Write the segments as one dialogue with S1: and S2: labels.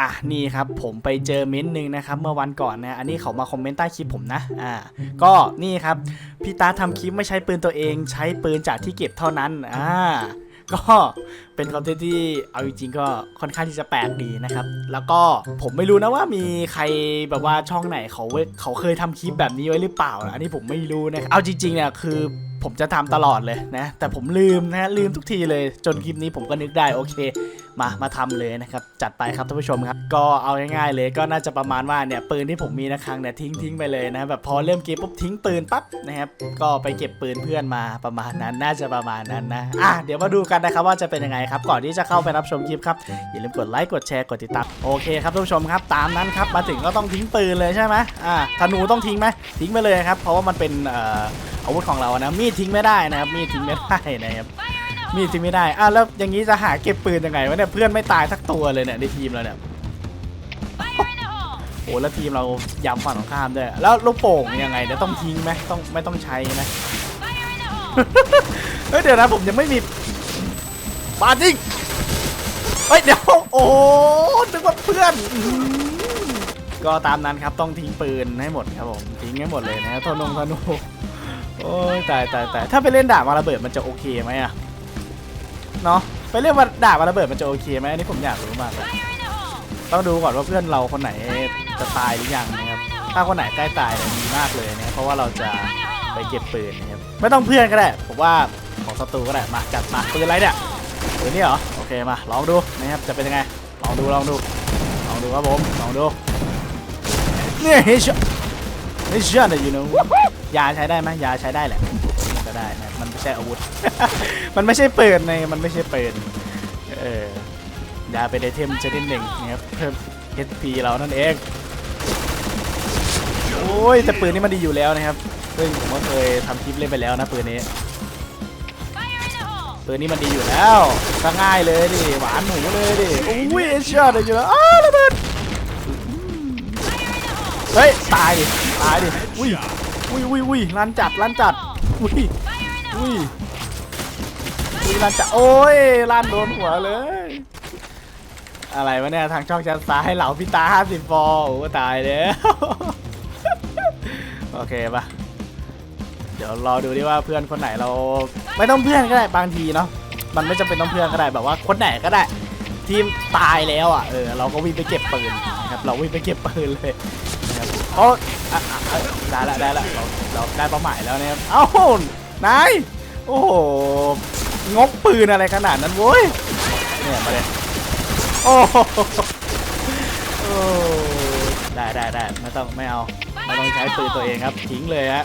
S1: อะนี่ครับผมไปเจอเม้นต์หนึ่งนะครับเมื่อวันก่อนนะอันนี้เขามาคอมเมนต์ใต้คลิปผมนะอ่าก็นี่ครับพี่ตาทำคลิปไม่ใช้ปืนตัวเอง ใช้ปืนจากที่เก็บเท่านั้นอ่าก็เป็นคอนเทนต์ที่เอาจริงๆก็ค่อนข้างที่จะแปลกดีนะครับ แล้วก็ผมไม่รู้นะว่ามีใครแบบว่าช่องไหนเขาเวเขาเคยทำคลิปแบบนี้ไว้หรือเปล่านะอันนี้ผมไม่รู้นะเอาจริงๆเนี่ยคือ ผมจะทำตลอดเลยนะ แต่ผมลืมนะลืมทุกทีเลยจนคลิปนี้ผมก็นึกได้โอเค มามาทำเลยนะครับ จัดไปครับท่านผู้ชมครับ ก็เอาง่ายๆเลยก็น่าจะประมาณว่าเนี่ยปืนที่ผมมีนะครั้งเนี่ยทิ้งทิ้งไปเลยนะแบบพอเริ่มเกมปุ๊บทิ้งปืนปั๊บนะครับก็ไปเก็บปืนเพื่อนมาประมาณนั้นน่าจะประมาณนั้นนะอะเดี๋ยวมาดูกันนะครับว่าจะเป็นยังไงครับก่อนที่จะเข้าไปรับชมคลิปครับอย่าลืมกดไลค์กดแชร์กดติดตามโอเคครับท่านผู้ชมครับตามนั้นครับมาถึงก็ต้องทิ้งปืนเลยใช่ไหมอ่าธนูต้องทิ้งไหมทิ้งไปเลยครับเพราะว่ามันเป็นเอ่อ อาวุธของเรานะมีดทิ้งไม่ได้นะครับมีดทิ้งไม่ได้นะครับมีดทิ้งไม่ได้อะแล้วอย่างนี้จะหาเก็บปืนยังไงวะเนี่ยเพื่อนไม่ตายสักตัวเลยเนี่ยในทีมเราเนี่ยโอ้แล้วทีมเราย้ำฝั่งตรงข้ามด้วยแล้วลูกโป่งยังไงเนี่ยต้องทิ้งไหมต้องไม่ต้องใช้ไหมเฮ้ยเดี๋ยวนะผมยังไม่มีปาจริงเฮ้ยเดี๋ยวโอ้นึกว่าเพื่อนก็ตามนั้นครับต้องทิ้งปืนให้หมดครับผมทิ้งให้หมดเลยนะธนงธนู โอ้ยตายตายตายถ้าไปเล่นดาบมาระเบิดมันจะโอเคไหมอะเนาะไปเล่นมาดาบมาระเบิดมันจะโอเคไหมอันนี้ผมอยากรู้มากเลยต้องดูก่อนว่าเพื่อนเราคนไหนจะตายหรือยังนะครับ ถ้าคนไหนใกล้ตายเนี่ยดีมากเลยนะครับเพราะว่าเราจะไปเก็บปืนนะครับไม่ต้องเพื่อนก็ได้ผมว่าของศัตรูก็ได้มาจัดมาปืนอะไรเนี่ยปืนนี่เหรอโอเคมาลองดูนะครับจะเป็นยังไงลองดูลองดูลองดูครับผมลองดูเนี่ยเฮชเฮ้ยชนะ you know ยาใช้ได้ไหมยาใช้ได้แหละก็ได้นะมันไม่ใช่อาวุธ มันไม่ใช่ปืนในมันไม่ใช่ปืนเออยาเป็นไอเทมชนิดหนึ่งนะครับเพิ่ม HP เรานั่นเองโอ้ยแต่ปืนนี้มันดีอยู่แล้วนะครับซึ่งผมก็เคยทำคลิปเล่นไปแล้วนะปืนนี้ปืนนี้มันดีอยู่แล้วก็ง่ายเลยดิหวานหมูเลยดิโอ้ยชื่อเลยอยู่แล้วอ้าวระเบิดเฮ้ยตายดิตายดิอุ้ย อุ้ยอุ้ยอุ้ยลั่นจัดลั่นจัดอุ้ยอุ้ยอุ้ยลั่นจัดโอ้ยลั่นโดนหัวเลย อะไรวะเนี่ยทางช่องชั้นซ้ายเหล่าพิตา50ฟอร์โอ้ตายแล้วโอเคปะเดี๋ยวรอดูดิว่าเพื่อนคนไหนเรา ไม่ต้องเพื่อนก็ได้บางทีเนาะมันไม่จำเป็นต้องเพื่อนก็ได้แบบว่าคนไหนก็ได้ ทีมตายแล้วอะเออเราก็วิ่งไปเก็บปืนนะครับเราวิ่งไปเก็บปืนเลยนะครับโอ้ อะอะอะได้ละได้ละเราเราได้เป้าหมายแล้วนะครับเอ้านายโอ้โหงกปืนอะไรขนาดนั้นโว้ยเนี่ยมาเลยโอ้โหโอ้ได้ได้ได้ไม่ต้องไม่เอาไม่ต้องใช้ปืนตัวเองครับ ทิ้งเลยฮะ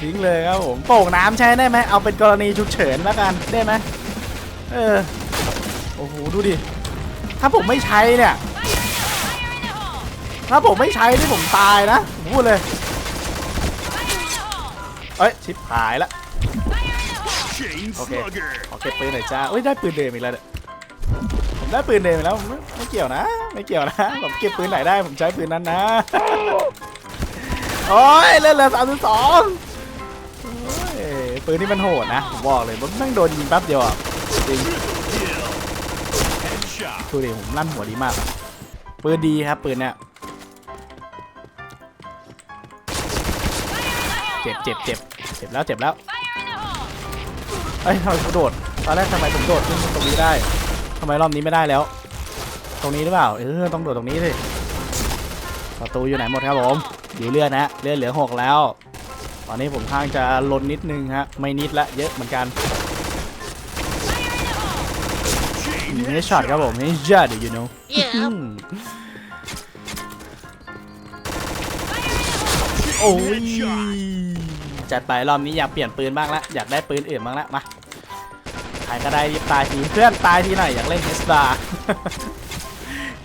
S1: ทิ้งเลยครับผมโป่งน้ำใช้ได้ไหมเอาเป็นกรณีฉุกเฉินแล้วกันได้ไหมเออโอ้โหดูดิถ้าผมไม่ใช้เนี่ย ถ้าผมไม่ใช้นี่ผมตายนะผมพูดเลย เอ้ยชิบหายละ
S2: Chain
S1: Okay.
S2: Slugger.
S1: ขอเก็บปืนหน่อยจ้าเอ้ยได้ปืนเดมอีกแล้วเนี่ยผมได้ปืนเดมอีกแล้วไม่ไม่เกี่ยวนะ ไม่เกี่ยวนะ ผมเก็บปืนไหนได้ผมใช้ปืนนั้นนะ โอ้ยเล่นเหลือสามสิบสองปืนนี่มันโหดนะผมบอกเลยมันนั่งโดนยิงแป๊บเดียวอะจริงดูดิผมลั่นหัวดีมาก ปืนดีครับปืนเนี่ย เจ็บเจ็บเจ็บเจ็บแล้วเจ็บแล้วเอ้ยทำไมผมโดดตอนแรกทำไมผมโดดขึ้นตรงนี้ได้ทำไมรอบนี้ไม่ได้แล้ว ตรงนี้หรือเปล่าเออต้องโดดตรงนี้สิประตูอยู่ไหนหมดครับผมอยู่เลือดนะเลือดเหลือหกแล้ว ตอนนี้ผมข้างจะลนนิดนึงฮะไม่นิดละเยอะเหมือนกัน
S2: Chain
S1: เฮดช็อตครับผมเฮดช็อต you know อืมโอ้ย จัดไปรอบนี้อยากเปลี่ยนปืนบ้างละอยากได้ปืนอื่นบ้างละมาใครก็ได้รีบตายทีเพื่อนตายทีหน่อยอยากเล่นเฮสบา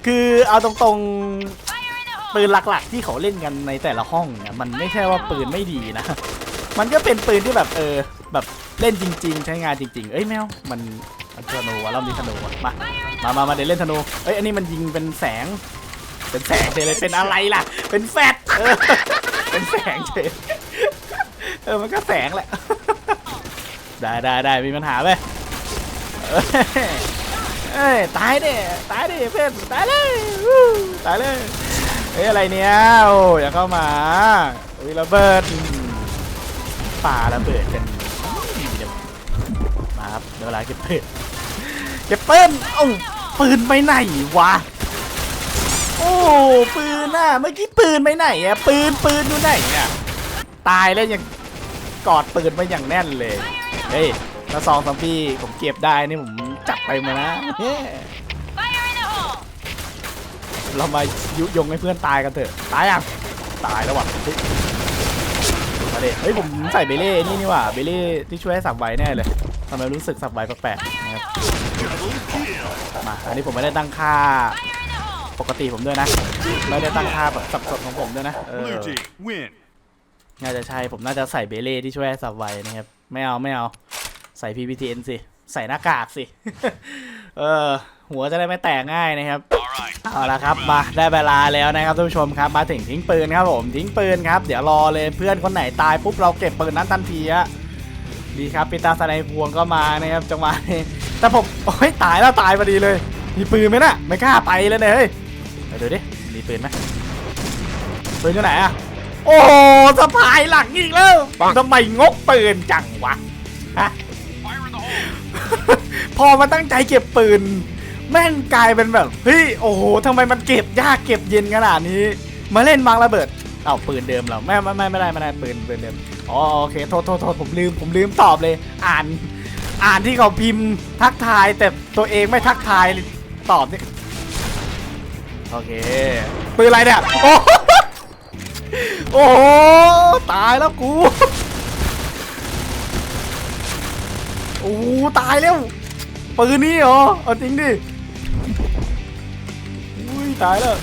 S1: คือเอาตรงๆปืนหลักๆ ที่เขาเล่นกันในแต่ละห้องเนี่ยมันไม่ใช่ว่าปืนไม่ดีนะ มันก็เป็นปืนที่แบบเออแบบเล่นจริง ๆ ใช้งานจริง ๆ เอ้ยแมวมันมันธนูวะรอบนี้ธนูมามามามาเดี๋ยวเล่นธนูเอ้ยอันนี้มันยิงเป็นแสง เป็นแสงเลยเป็นอะไรล่ะ เป็นแฟดเป็นแสงเฉย เออมันก็แสงแหละ ได้ได้ได้มีปัญหาไหมเอ้ยตายดิตายดิเพื่อนตายเลยตายเลยเฮ้ยอะไรเนี่ยโอ้อย่าเข้ามาอุ้ยระเบิดป่าระเบิดกันมาครับเดี๋ยวเวลาเก็บปืนเก็บปืนเอ้าปืนไปไหนวะโอ้ปืนน่ะเมื่อกี้ปืนไปไหนอะปืนปืนอยู่ไหนอะตายแล้วยัง กอดปืนไว้อย่างแน่นเลย เฮ้ยถ้าซองซอมบี้ผมเก็บได้นี่ผมจัดไปมานะ เรามายุยงให้เพื่อนตายกันเถอะ ตายอะตายแล้วว่ะเฮ้ยมาดิเฮ้ยผมใส่เบเล่นี่นี่ว่าเบเล่ที่ช่วยให้สับไวแน่เลยทำไมรู้สึกสับไวแปลกๆนะครับมาอันนี้ผมไม่ได้ตั้งค่าปกติผมด้วยนะ ไม่ได้ตั้งค่าแบบสับสดของผมด้วยนะเออ น่าจะใช่ผมน่าจะใส่เบเล่ที่ช่วยสับไวนะครับ ไม่เอาไม่เอาใส่ PPTN สิ ใส่หน้ากากสิ เออ หัวจะได้ไม่แตกง่ายนะครับ เอาละครับมาได้เวลาแล้วนะครับท่านผู้ชมครับมาถึงทิ้งปืนครับผมทิ้งปืนครับ เดี๋ยวรอเลยเพื่อนคนไหนตายปุ๊บเราเก็บปืนนั้นทันทีอะดีครับปีตาสไนพวงก็มานะครับจังหวะนี้แต่ผมโอ้ยตายแล้วตายพอดีเลย มีปืนไหมน่ะไม่กล้าไปเลยเนี่ยเฮ้ยไปดูดิมีปืนไหมปืนอยู่ไหนอะ โอ้โหสะพายหลังอีกแล้วทำไมงกปืนจังวะฮะ
S2: Fire in the hole.
S1: พอมาตั้งใจเก็บปืน แม่งกลายเป็นแบบเฮ้ยโอ้โหทำไมมันเก็บยากเก็บเย็นขนาดนี้ มาเล่นวางระเบิดเอ้าปืนเดิมเหรอไม่ไม่ไม่ไม่ได้ไม่ได้ปืนปืนเดิมอ๋อโอเคโทษโทษโทษผมลืมผมลืมตอบเลย อ่าน อ่านที่เขาพิมพ์ทักทาย แต่ตัวเองไม่ทักทายตอบนี่โอเคปืนอะไรเนี่ยโอ้ โอ้โหตายแล้วกู โอ้ตายแล้วปืนนี่เหรอเอาจริงดิอุ้ยตายแล้ว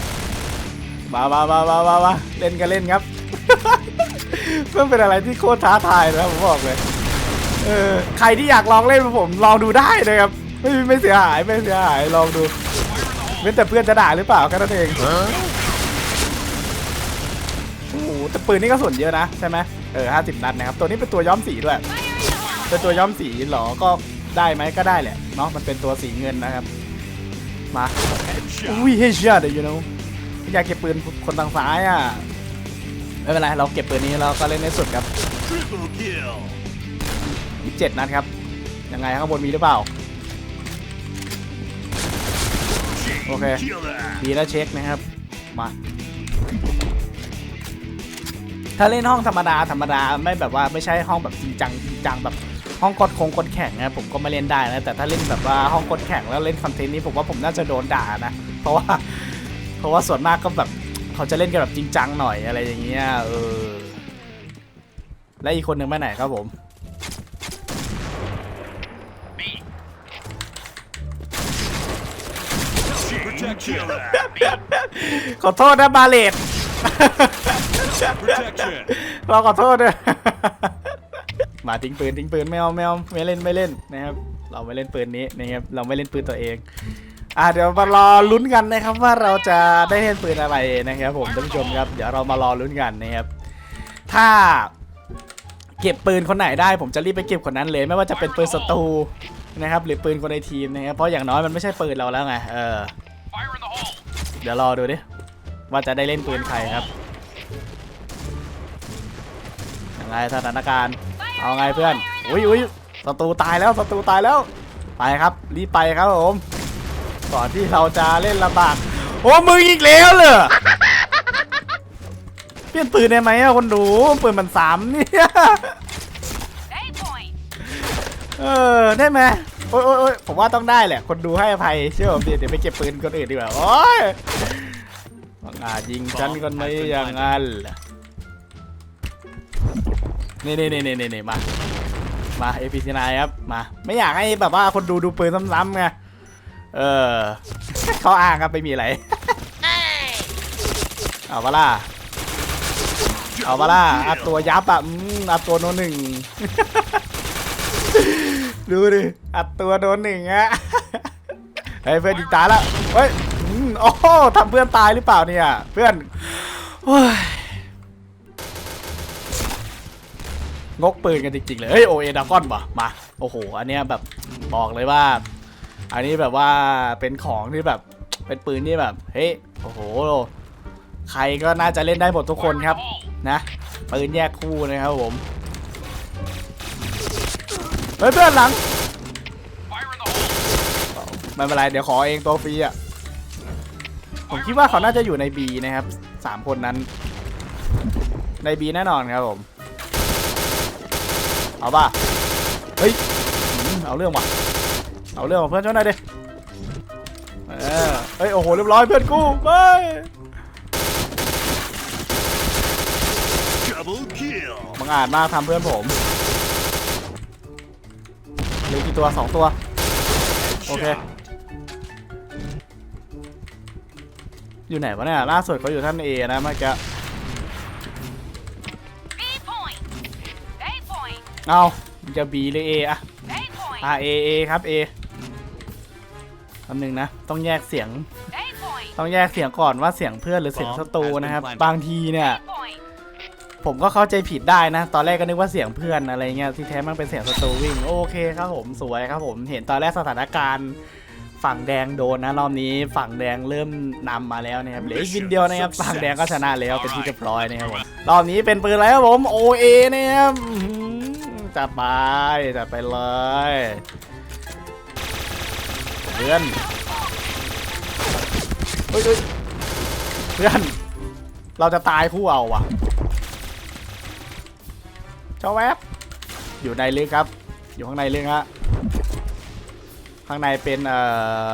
S1: มามามามามามาเล่นกันเล่นครับ เพื่อเป็นอะไรที่โคตรท้าทายนะผมบอกเลยเออใครที่อยากลองเล่นผมลองดูได้นะครับไม่ไม่เสียหายไม่เสียหายลองดูเว้นแต่เพื่อนจะด่าหรือเปล่าแค่นั้นเอง แต่ปืนนี่ก็ส่วนเยอะนะใช่ไหมเออห้าสิบนัดนะครับ ตัวนี้เป็นตัวย้อมสีด้วย เป็นตัวย้อมสีเหรอ ก็ได้ไหมก็ได้แหละเนาะ มันเป็นตัวสีเงินนะครับ มา อุ้ยเฮชอะเดี๋ยวยูโน่อยากเก็บปืนคนทางซ้ายอะ ไม่เป็นไร เราเก็บปืนนี้เราก็เล่นในสุดครับ
S2: Triple kill.
S1: มีเจ็ดนัดครับ ยังไงข้างบนมีหรือเปล่า
S2: Chain
S1: Okay.
S2: killer.
S1: ดีแล้วเช็คนะครับ มา ถ้าเล่นห้องธรรมดาธรรมดาไม่แบบว่าไม่ใช่ห้องแบบจริงจังจริงจังแบบห้องกดคงกดแข่งนะผมก็ไม่เล่นได้นะแต่ถ้าเล่นแบบว่าห้องกดแข่งแล้วเล่นคอนเทนต์นี้ผมว่าผมน่าจะโดนด่านะ เพราะว่าเพราะว่าส่วนมากก็แบบเขาจะเล่นกันแบบจริงจังหน่อยอะไรอย่างเงี้ยเออและอีกคนหนึ่งไปไหนครับผม
S2: Chain killer.
S1: ขอโทษนะบาเลต
S2: Protection.
S1: เราขอโทษด้วยมาทิ้งปืนทิ้งปืนไม่เอาไม่เอาไม่เล่นไม่เล่นนะครับ เราไม่เล่นปืนนี้นะครับเราไม่เล่นปืนตัวเองอะเดี๋ยวมารอลุ้นกันนะครับว่าเราจะได้เล่นปืนอะไรนะครับ ผมท่านผู้ชมครับเดี๋ยวเรามารอลุ้นกันนะครับ ถ้าเก็บปืนคนไหนได้ ผมจะรีบไปเก็บคนนั้นเลย ไม่ว่าจะเป็นปืนศัตรูนะครับ หรือปืนคนในทีมนะครับเพราะอย่างน้อยมันไม่ใช่ปืนเราแล้วไงเออเดี๋ยวรอดูดิว่าจะได้เล่นปืนใครครับยัง ไงสถานการณ์ เอาไงเพื่อน อุ้ยอุ้ยศัตรูตายแล้วศัตรูตายแล้ว ไปครับ รีบไปครับผมก่อนที่เราจะเล่นลำบากโอ้มึงอีกแล้วเหรอเปลี่ยนปืนได้ไหมอะคนดูปืนมันสามเนี่ยเออได้ไหมโอ้ยโอ้ยอยผมว่าต้องได้แหละ คนดูให้อภัยเชื่อผมดิเดี๋ยวไปเก็บปืนคนอื่นดีกว่าโอ้ยบังอาจยิงฉันคนนี้อย่างนั้นเหรอ นี่นี่นี่นี่นี่มามาเอพีซีนครับมา ไม่อยากให้แบบว่าคนดูดูปืนซ้ำๆไงเออเขาอ้างครับไม่มีอะไรเอาปะล่ะเอาปะล่ะอัดตัวยับอะอัดตัวโนหนึ่งดูดิอัดตัวโดนหนึ่งอะเฮ้ยเพื่อนยิงตายแล้วเฮ้ยโอ้ทำเพื่อนตายหรือเปล่าเนี่ย เพื่อนโอ้ย งกปืนกันจริงๆเลยเฮ้ยโอเอดากอนป่ะมาโอ้โหอันเนี้ยแบบบอกเลยว่า อันนี้แบบว่าเป็นของที่แบบเป็นปืนที่แบบเฮ้ยโอ้โห ใครก็น่าจะเล่นได้หมดทุกคนครับนะปืนแยกคู่นะครับผมเฮ้ยเพื่อนหลังไม่เป็นไรเดี๋ยวขอเองตัวฟรีอะผมคิดว่าเขาน่าจะอยู่ใน B นะครับสามคนนั้นใน B แน่นอนครับผม เอาป่ะเฮ้ยอืมเอาเรื่องว่ะเอาเรื่องว่ะเพื่อนช่วยหน่อยดิเออเฮ้ยโอ้โหเรียบร้อยเพื่อนกูไป
S2: Double kill!
S1: บังอาจมากทำเพื่อนผมเหลือกี่ตัวสองตัวโอเค
S2: Shot.
S1: อยู่ไหนวะเนี่ยล่าสุดเขาอยู่ท่าน A นะเมื่อกี้ เอามันจะ B หรือ A อะ
S3: A point.
S1: อ่า A A ครับ A คำหนึ่งนะ ต้องแยกเสียง
S3: A point.
S1: ต้องแยกเสียงก่อนว่าเสียงเพื่อนหรือเสียงศัตรูนะครับ
S2: Bomb has been planted
S1: บางทีเนี่ย
S3: A point.
S1: ผมก็เข้าใจผิดได้นะ ตอนแรกก็นึกว่าเสียงเพื่อนอะไรเงี้ย ที่แท้มันเป็นเสียงศัตรูวิ่ง โอเคครับผม สวยครับผม เห็นตอนแรกสถานการณ์ฝั่งแดงโดนนะรอบนี้ฝั่งแดงเริ่มนำมาแล้วนะครับเหลืออีกวินเดียวนะครับฝั่งแดงก็ชนะแล้วเป็นที่เรียบร้อยนะครับผมรอบนี้เป็นปืนอะไรครับผม OA นะครับอื้อหือ จัดไปจัดไปเลยเพื่อนเฮ้ยเพื่อน เราจะตายคู่เอาวะเจ้าแวบอยู่ในลึกครับ อยู่ข้างในลึกฮะข้างในเป็นเอ่อ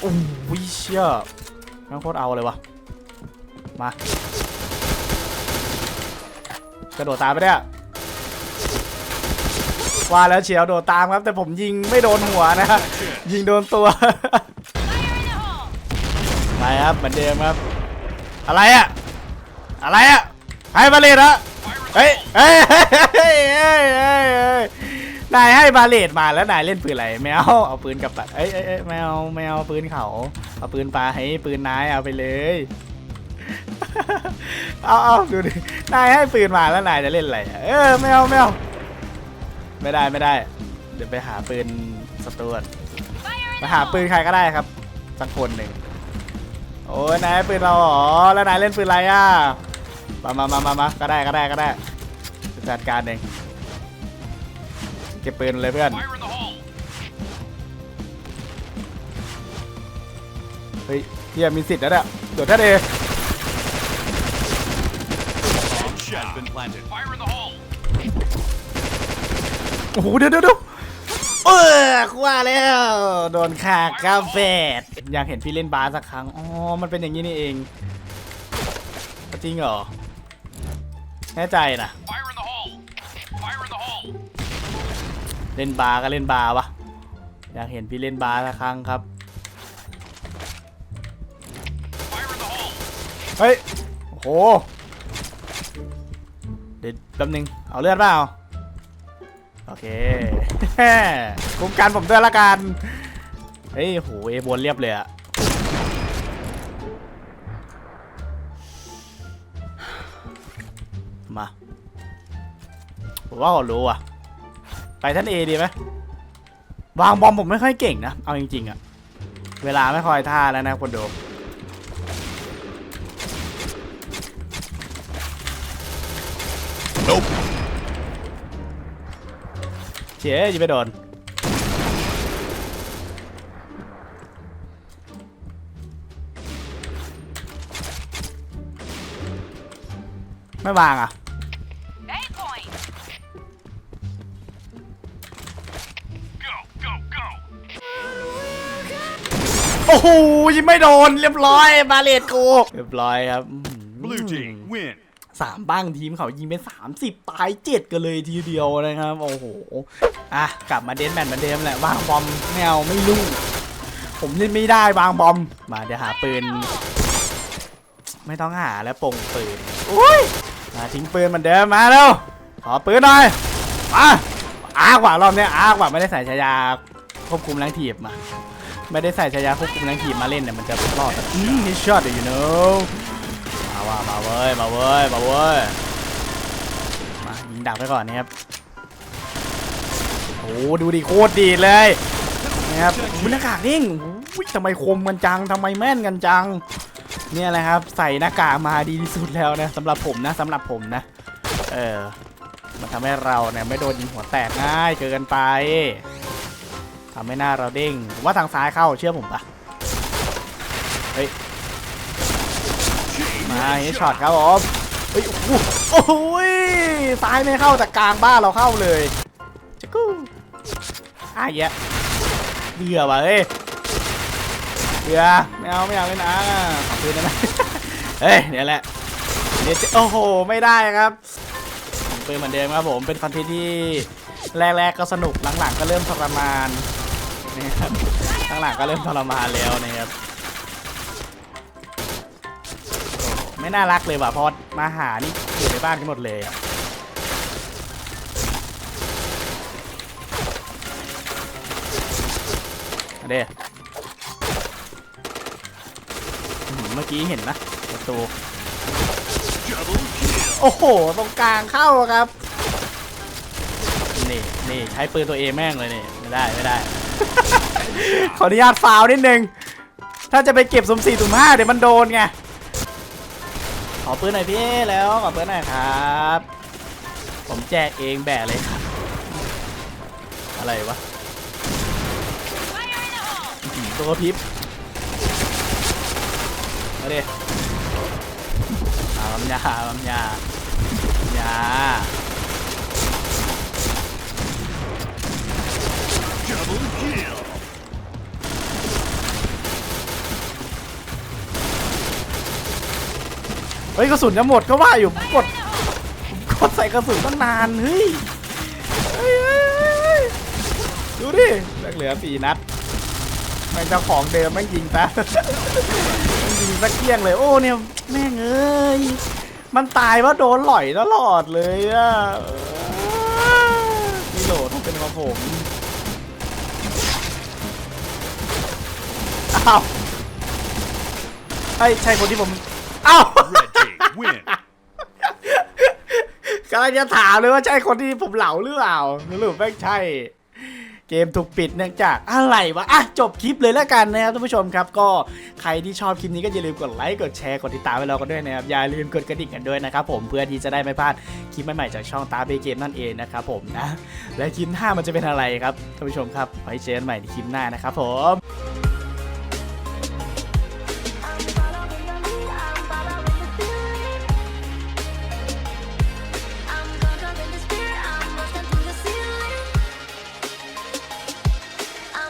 S1: โอ้วิเชี่ยแม่งโคตรเอาเลยวะมากระโดดตามไปเนี่ย ว่าแล้วเฉียวโดดตามครับ แต่ผมยิงไม่โดนหัวนะยิงโดนตัวไปครับเหมือนเดิมครับ อะไรอะอะไรอะให้บาเลตอะเฮ้ยเฮ้ยเฮ้ยเฮ้ยเฮ้ยนายให้บาเลตมาแล้วนายเล่นปืนอะไรไม่เอาเอาปืนกับไปเอ้เอ้ยเอ้ยไม่เอาไม่เอาปืนเขาเอาปืนปลาให้ปืนนายเอาไปเลยเอาเอาดูดินายให้ปืนมาแล้วนายจะเล่นอะไรเออไม่เอาไม่เอา ไม่ได้ไม่ได้ เดี๋ยวไปหาปืนสตูด
S3: Fire in
S1: ไป
S3: the
S1: หา
S3: hole.
S1: ปืนใครก็ได้ครับ สักคนหนึ่งโอ้ยนายให้ปืนเราเหรอแล้วนายเล่นปืนอะไรอะมามามามามาก็ได้ก็ได้ก็ได้จัดการเองเก็บปืนเลยเพื่อน
S2: Fire in the hole!
S1: เฮ้ยเฮียมีสิทธิ์แล้วเนี่ยเดี๋ยวท่านเอ
S2: Bomb
S1: โอ้โหเดี๋ยวเดี๋ยวเดี๋ยวเออว่าแล้ว โดนขากาแฟดอยากเห็นพี่เล่นบาสสักครั้ง อ๋อ มันเป็นอย่างนี้นี่เอง จริงเหรอ แน่ใจนะเล่นบาก็เล่นบาวะ อยากเห็นพี่เล่นบาสักครั้งครับ เฮ้ย โอ้โห เดี๋ยวแป๊บนึง เอาเลือดเปล่า โอเค คุ้มกันผมด้วยละกันเฮ้ยโหเอบนเรียบเลยอะมาผมว่าเขารู้อะไปท่านเอดีไหมวางบอมผมไม่ค่อยเก่งนะ เอาจริงๆอะเวลาไม่คอยท่าแล้วนะคนดู
S2: Nope.
S1: เชี่ยจะไปโดนไม่วางอะ
S3: A point.
S2: Go, go, go!
S1: โอ้โหยังไม่โดนเรียบร้อยบาเลตกูเรียบร้อยครับอื้อหือ
S2: Blue team win.
S1: สามบ้างทีมเขายิงเป็น30ตายเจ็ดกันเลยทีเดียวนะครับ โอ้โห อะ กลับมาเดนแมนเหมือนเดิมแหละวางบอมไม่เอาไม่ลุ่งผมเล่นไม่ได้วางบอม มาเดี๋ยวหาปืน ไม่ต้องหาแล้วปงปืนอุ้ยมาทิ้งปืนเหมือนเดิมมาเร็วขอปืนหน่อยมาอากว่ารอบนี้อากว่าไม่ได้ใส่ฉายาควบคุมแรงถีบมา ไม่ได้ใส่ฉายาควบคุมแรงถีบมาเล่นเนี่ยมันจะรอดอืมนี่ช็อตอยู่เนอะ มาว่ามาเว้ยมาเว้ยมาเว้ยมายิงดักไปก่อนนะครับโอ้ดูดิโคตรดีเลยนะคอุ้ยหน้ากากนิ่งทำไมคมกันจังทำไมแม่นกันจัง เนี่ยแหละครับ ใส่หน้ากากมาดีที่สุดแล้วนะสำหรับผมนะสำหรับผมนะ เออ มันทำให้เราเนี่ยไม่โดนยิงหัวแตกง่ายเกินไปทำให้หน้าเราเด้งว่าทางซ้ายเข้าเชื่อผมปะเฮ้ย มาเฮดช็อตครับผมเฮ้ยโอ้โห้ซ้ายไม่เข้าแต่กลางบ้านเราเข้าเลยจะกู้อ้ายแยะเบื่อว่ะเฮ้ยเบื่อไม่เอาไม่เอาเลยนะขอคืนได้ไหมเฮ้ยเนี่ยแหละเดี๋ยวจะโอ้โหไม่ได้ครับเป็นเหมือนเดิมครับผมเป็นคอนเทนต์ที่แรกๆก็สนุกหลังๆก็เริ่มทรมานนะครับหลังๆก็เริ่มทรมานแล้วนะครับ ไม่น่ารักเลยว่ะพอมาหานี่อยู่ในบ้านกันหมดเลยอะเด้เมื่อกี้เห็นนะประตูโอ้โห ตรงกลางเข้าครับ นี่นี่ใช้ปืนตัวเองแม่งเลยนี่ ไม่ได้ไม่ได้ ขออนุญาตฟาวนิดนึง ถ้าจะไปเก็บสมสี่สุ่มห้าเดี๋ยวมันโดนไง ขอปืนหน่อยพี่แล้วขอปืนหน่อยครับ ผมแจกเองแบะเลยครับอะไรวะตัวพิบมาดิอาลำยาลำยาำยาเฮ้ยกระสุนจะหมดก็ว่าอยู่กดกดใส่กระสุนตั้งนานเฮ้ยดูดิเหลือสี่นัดแม่งเจ้าของเดิมแม่งยิงซะแม่งยิงสักเกลี้ยงเลยโอ้เนี่ยแม่งเอ้ยมันตายเพราะโดนหล่อยตลอดเลยอะนี่โหลต้องเป็นของผมอ้าวไอ้ยใช่คนที่ผมอ้าว
S2: win.
S1: กำลังจะถามเลยว่าใช่คนที่ผมเหลาหรือเปล่าหรือไม่ใช่ เกมถูกปิดเนื่องจากอะไรวะ อะ จบคลิปเลยแล้วกันนะครับท่านผู้ชมครับ ก็ใครที่ชอบคลิปนี้ก็อย่าลืมกดไลค์ กดแชร์ กดติดตามไว้เรากันด้วยนะครับ อย่าลืมกดกระดิ่งกันด้วยนะครับผม เพื่อที่จะได้ไม่พลาดคลิปใหม่ๆจากช่องตาเบเกมนั่นเองนะครับผมนะ และคลิปหน้ามันจะเป็นอะไรครับท่านผู้ชมครับ ไว้เจอกันใหม่ในคลิปหน้านะครับผม